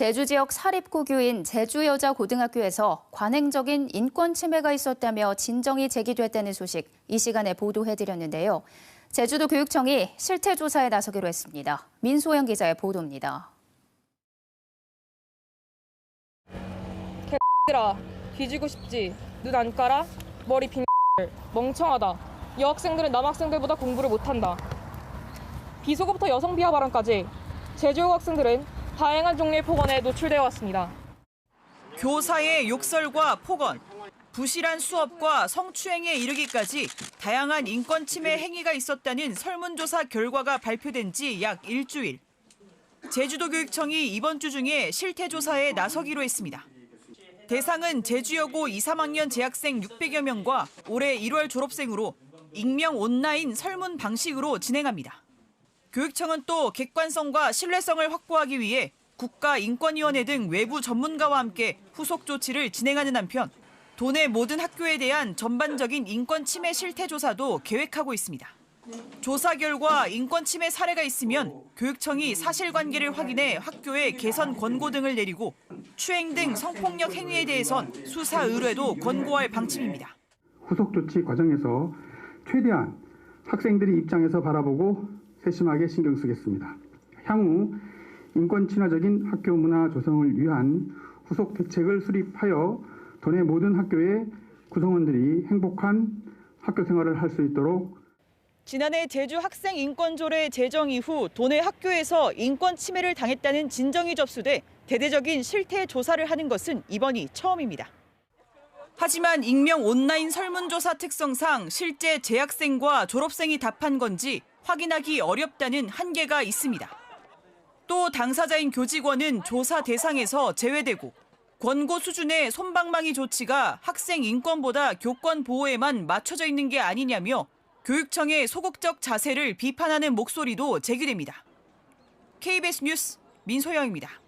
제주 지역 사립고교인 제주여자고등학교에서 관행적인 인권 침해가 있었다며 진정이 제기됐다는 소식 이 시간에 보도해드렸는데요. 제주도 교육청이 실태 조사에 나서기로 했습니다. 민소영 기자의 보도입니다. 얘들아 뒤지고 싶지 눈 안 깔아 머리 빈 멍청하다 여학생들은 남학생들보다 공부를 못한다 비속어부터 여성 비하 발언까지 제주역 학생들은 다양한 종류의 폭언에 노출되어 왔습니다 교사의 욕설과 폭언, 부실한 수업과 성추행에 이르기까지 다양한 인권 침해 행위가 있었다는 설문조사 결과가 발표된 지 약 일주일. 제주도 교육청이 이번 주 중에 실태 조사에 나서기로 했습니다. 대상은 제주여고 2, 3학년 재학생 600여 명과 올해 1월 졸업생으로 익명 온라인 설문 방식으로 진행합니다. 교육청은 또 객관성과 신뢰성을 확보하기 위해 국가인권위원회 등 외부 전문가와 함께 후속 조치를 진행하는 한편 도내 모든 학교에 대한 전반적인 인권 침해 실태 조사도 계획하고 있습니다. 조사 결과 인권 침해 사례가 있으면 교육청이 사실관계를 확인해 학교에 개선 권고 등을 내리고 추행 등 성폭력 행위에 대해선 수사 의뢰도 권고할 방침입니다. 후속 조치 과정에서 최대한 학생들의 입장에서 바라보고 세심하게 신경 쓰겠습니다. 향후 인권 친화적인 학교 문화 조성을 위한 후속 대책을 수립하여 도내 모든 학교의 구성원들이 행복한 학교 생활을 할 수 있도록 지난해 제주 학생 인권조례 제정 이후 도내 학교에서 인권 침해를 당했다는 진정이 접수돼 대대적인 실태 조사를 하는 것은 이번이 처음입니다. 하지만 익명 온라인 설문조사 특성상 실제 재학생과 졸업생이 답한 건지 확인하기 어렵다는 한계가 있습니다. 또 당사자인 교직원은 조사 대상에서 제외되고 권고 수준의 솜방망이 조치가 학생 인권보다 교권 보호에만 맞춰져 있는 게 아니냐며 교육청의 소극적 자세를 비판하는 목소리도 제기됩니다. KBS 뉴스 민소영입니다.